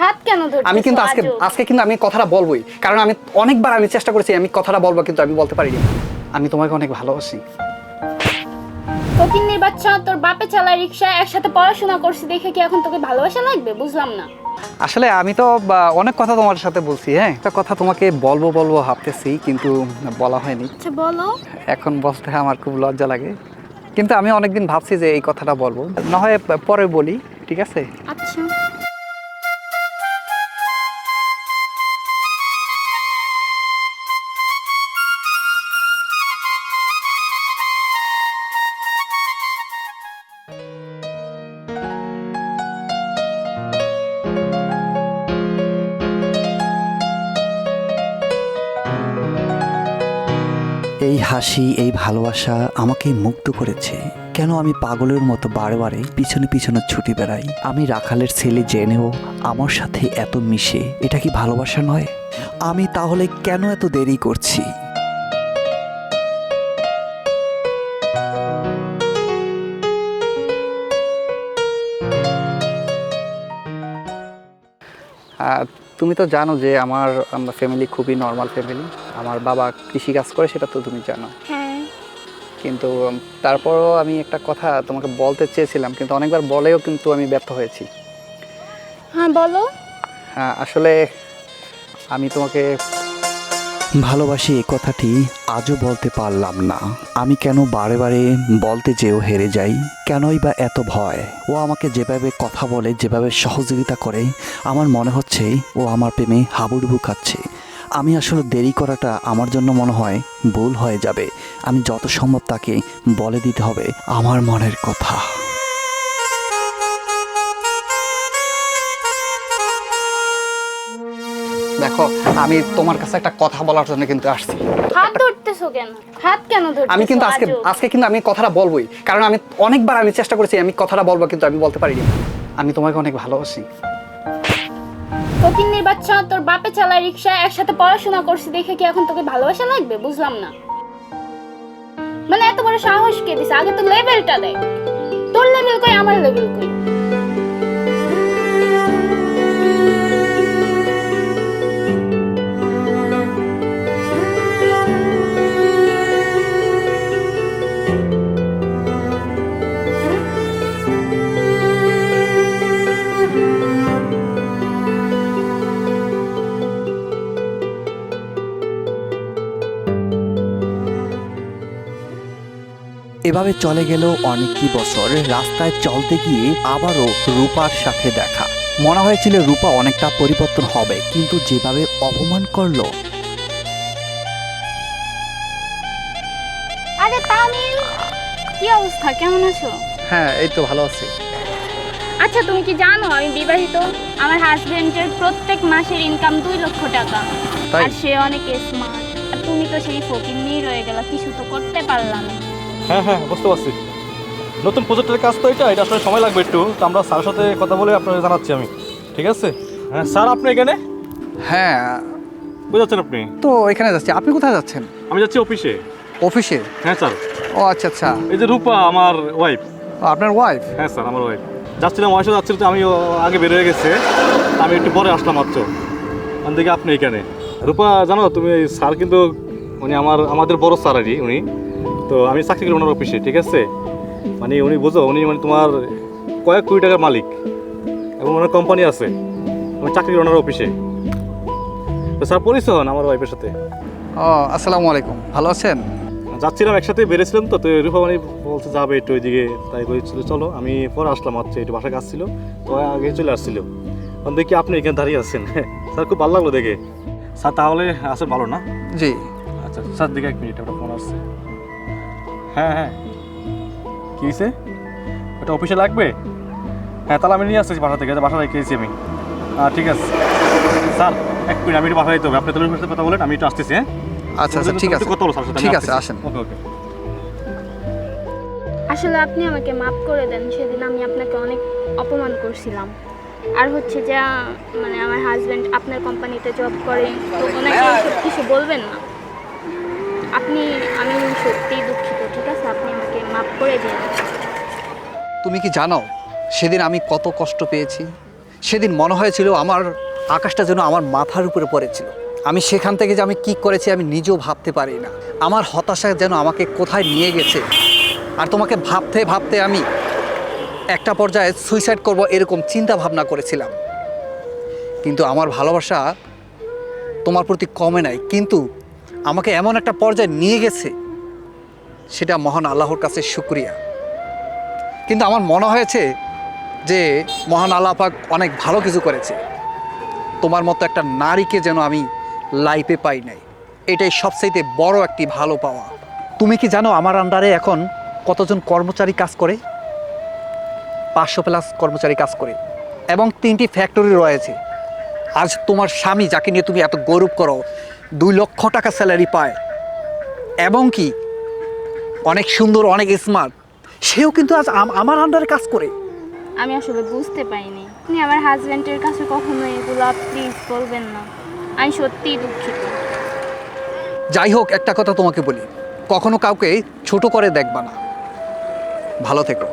হাত কেন আমি কিন্তু আজকে আজকে কিন্তু আমি কথাটা বলবোই। কারণ আমি অনেকবার আমি চেষ্টা করেছি আমি কথাটা বলব কিন্তু আমি বলতে পারিনি। আমি তোমাকে অনেক ভালোবাসি। ফকিন্নির বাচ্চা তোর বাপে চালায় রিক্সা একসাথে পড়াশোনা করছি দেখে কি এখন তোকে ভালোবাসা লাগবে? বুঝলাম না। আসলে আমি তো অনেক কথা তোমার সাথে বলছি হ্যাঁ? একটা কথা তোমাকে বলব বলব ভাবতেছি কিন্তু বলা হয়নি। আচ্ছা বলো। এখন বলতে আমার খুব লজ্জা লাগে। কিন্তু আমি অনেকদিন ভাবছি যে এই কথাটা বলব। না হয় পরে বলি ঠিক আছে? এই হাসি, এই ভালোবাসা আমাকে মুগ্ধ করেছে। কেন আমি পাগলের মতো বারে পিছনে পিছনে ছুটি বেড়াই? আমি রাখালের ছেলে জেনেও আমার সাথে এত মিশে, এটা কি ভালোবাসা নয়? আমি তাহলে কেন এত দেরি করছি? তুমি তো জানো যে আমার ফ্যামিলি খুবই নর্মাল ফ্যামিলি আমার বাবা কৃষি কাজ করে সেটা তো তুমি জানো। হ্যাঁ। কিন্তু তারপরও আমি একটা কথা তোমাকে বলতে চেয়েছিলাম কিন্তু অনেকবার বলেও কিন্তু আমি ব্যর্থ হয়েছি। হ্যাঁ বলো। হ্যাঁ, আসলে আমি তোমাকে ভালোবাসি এ কথাটি আজও বলতে পারলাম না। আমি কেন বারে বারে বলতে যেও হেরে যাই? কেনই বা এত ভয়? ও আমাকে যেভাবে কথা বলে যেভাবে সহযোগিতা করে আমার মনে হচ্ছে ও আমার প্রেমে হাবুডুবু খাচ্ছে। আমি আসলে দেরি করাটা আমার জন্য মনে হয় ভুল হয়ে যাবে। আমি যত সম্ভব তাকে বলে দিতে হবে আমার মনের কথা। দেখো আমি তোমার কাছে একটা কথা বলার জন্য কিন্তু আসছি। হাত ধরতেছো কেন? হাত কেন ধরতেছো? আমি কিন্তু আজকে আজকে কিন্তু আমি কথাটা বলবোই। কারণ আমি অনেকবার আমি চেষ্টা করেছি আমি কথাটা বলব কিন্তু আমি বলতে পারিনি। আমি তোমাকে অনেক ভালোবাসি। ফকিন্নির বাচ্চা তোর বাপে চালায় রিক্সা, একসাথে পড়াশোনা করছি দেখে কি এখন তোকে ভালোবাসা লাগবে? বুঝলাম না। মানে এত বড় সাহস কে দিছে? আগে তো লেভেলটা দেয় তোর লেভেল কই, আমার লেভেল কই? এভাবে চলে গেল অনেকই বছর। রাস্তায় চলতে গিয়ে আবারও রূপার সাথে দেখা। মনে হয়েছিল রূপা অনেকটা পরিবর্তন হবে কিন্তু যেভাবে অপমান করল। আরে তামিল কি অবস্থা? কেমন আছো? হ্যাঁ এই তো ভালো আছি। আচ্ছা তুমি কি জানো আমি বিবাহিত। আমার হাজবেন্ডের প্রত্যেক মাসের ইনকাম দুই লক্ষ টাকা। তাই? আর সে অনেক স্মার্ট আর তুমি তো সেই ফকিন্নিই রয়ে গেলা কিছু তো করতে পারলাম। না হ্যাঁ হ্যাঁ বুঝতে পারছি। নতুন প্রজেক্টের কাজ তো এটা এটা আসলে সময় লাগবে একটু। তো আমরা স্যারের সাথে কথা বলে আপনাকে জানাচ্ছি আমি। ঠিক আছে? হ্যাঁ স্যার আপনি এখানে? হ্যাঁ। বুঝাচ্ছেন আপনি? তো এখানে যাচ্ছি। আপনি কোথায় যাচ্ছেন? আমি যাচ্ছি অফিসে। অফিসে? হ্যাঁ স্যার। ও আচ্ছা আচ্ছা। এই যে রূপা আমার ওয়াইফ আপনার ওয়াইফ হ্যাঁ স্যার আমার ওয়াইফ যাচ্ছিলাম ওয়াইফে যাচ্ছিল তো আমি আগে বের হয়ে গেছে। আমি একটু পরে আসলাম মাত্র। থেকে আপনি এখানে। রূপা জানো তুমি স্যার কিন্তু উনি আমার আমাদের বড় স্যার আর উনি। তো আমি চাকরি করি ওনার অফিসে ঠিক আছে? মানে উনি বোঝো উনি মানে তোমার কয়েক কোটি টাকার মালিক। এবং ওনার কোম্পানি আছে আমি চাকরি করি ওনার অফিসে। তো স্যার পরিচয় হন আমার ওয়াইফের সাথে। ও আসসালামু আলাইকুম। ভালো আছেন? যাচ্ছিলাম একসাথে বেড়েছিলাম তো তো রূপা মানে বলছে যাবে একটু ওইদিকে তাই করেছিল চলো আমি পরে আসলাম আচ্ছা একটু বাসা কাজ ছিল তো আগে চলে আসছিল। তখন দেখি আপনি এখানে দাঁড়িয়ে আছেন। স্যার খুব ভালো লাগল দেখে। স্যার তাহলে আসেন ভালো না? জি। আচ্ছা স্যার দেখে এক মিনিট একটা ফোন আসছে। হ্যাঁ হ্যাঁ। কী হয়েছে ওটা অফিসে লাগবে? হ্যাঁ তাহলে আমি নিয়ে আসতেছি বাসা থেকে বাসা রেখেছি আমি। আহ, ঠিক আছে। স্যার এক মিনিট আমি একটু বাসা যেতে হবে। আপনি তাহলে সাথে কথা বলেন আমি একটু আসতেছি হ্যাঁ? আচ্ছা আচ্ছা ঠিক আছে। কত বলো স্যার ঠিক আছে আসেন। ওকে ওকে। আসলে আপনি আমাকে মাফ করে দেন সেদিন আমি আপনাকে অনেক অপমান করছিলাম। আর হচ্ছে যা মানে আমার হাজব্যান্ড আপনার কোম্পানিতে জব করে তো ওনাকে এসব কিছু বলবেন না। আপনি আমি সত্যিই দুঃখিত ঠিক আছে আপনি আমাকে মাফ করে দিন। তুমি কি জানো, সেদিন আমি কত কষ্ট পেয়েছি? সেদিন মনে হয়েছিল আমার আকাশটা যেন আমার মাথার উপরে পড়েছিল। আমি সেখান থেকে যে আমি কি করেছি আমি নিজেও ভাবতে পারি না। আমার হতাশা যেন আমাকে কোথায় নিয়ে গেছে। আর তোমাকে ভাবতে ভাবতে আমি একটা পর্যায়ে সুইসাইড করব এরকম চিন্তা ভাবনা করেছিলাম। কিন্তু আমার ভালোবাসা তোমার প্রতি কমে নাই। কিন্তু আমাকে এমন একটা পর্যায়ে নিয়ে গেছে সেটা মহান আল্লাহর কাছে শুক্রিয়া। কিন্তু আমার মনে হয়েছে যে মহান আল্লাহ পাক অনেক ভালো কিছু করেছে। তোমার মতো একটা নারীকে যেন আমি লাইফে পাই নাই। এটাই সবচাইতে বড় একটি ভালো পাওয়া। তুমি কি জানো আমার আন্ডারে এখন কতজন কর্মচারী কাজ করে? পাঁচশো প্লাস কর্মচারী কাজ করে। এবং তিনটি ফ্যাক্টরি রয়েছে। আজ তোমার স্বামী যাকে নিয়ে তুমি এত গৌরব করো, দুই লক্ষ টাকা স্যালারি পায়। এবং কি অনেক সুন্দর অনেক স্মার্ট সেও কিন্তু আজ আমার আন্ডারে কাজ করে। আমি আসলে বুঝতে পাইনি আপনি আমার হাজব্যান্ডের কাছে কখনো এগুলো প্লিজ বলবেন না। আমি সত্যি দুঃখিত। যাই হোক একটা কথা তোমাকে বলি। কখনো কাউকে ছোট করে দেখবা না। ভালো থেকো।